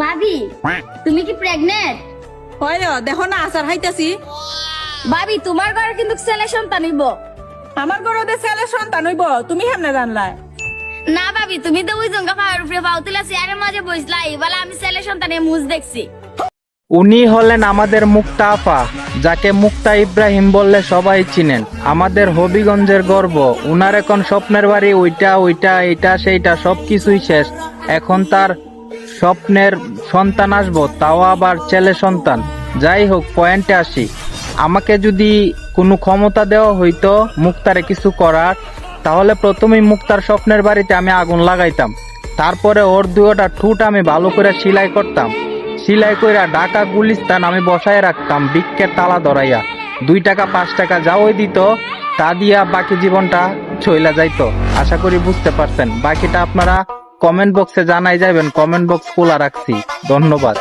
ভাবি তুমি কি প্রেগনেন্ট হয় রে, দেখো না আচার হাইতাছি ভাবি তোমার ঘরে কিন্তু ছেলে সন্তান হইব। আমার গরদে ছেলে সন্তান হইব তুমি হেমনে জানলা না ভাবি তুমি তো ওই জঙ্গা পাহাড় উপরে পাউতিলা চেয়ারের মাঝে বসলা এবেলা আমি ছেলে সন্তানের মুজ দেখছি। উনি হলেন আমাদের মুক্তা আফা যাকে মুক্তা ইব্রাহিম বললে সবাই চিনেন। আমাদের হবিগঞ্জের গর্ব উনার এখন স্বপ্নের বাড়ি ওইটা ওইটা এইটা সেইটা সবকিছুই শেষ। এখন তার স্বপ্নের সন্তান আসব, তাও আবার ছেলে সন্তান। যাই হোক, পয়েন্টে আসি। আমাকে যদি কোনো ক্ষমতা দেওয়া হইতো, মুক্তারে কিছু করার, তাহলে প্রথমেই মুক্তার স্বপ্নের বাড়িতে আমি আগুন লাগাইতাম। তারপরে ওর দুয়োটা ঠুট আমি ভালো করে সেলাই করতাম। সিলাই কইরা ঢাকা গুলিস্তান আমি বসায় রাখতাম বিক্কের তালা ধরাইয়া। দুই টাকা, পাঁচ টাকা যা ওই দিত, তা দিয়া বাকি জীবনটা চইলা যাইতো। আশা করি বুঝতে পারছেন। বাকিটা আপনারা কমেন্ট বক্সে জানাই যাবেন কমেন্ট বক্স খোলা রাখছি। ধন্যবাদ।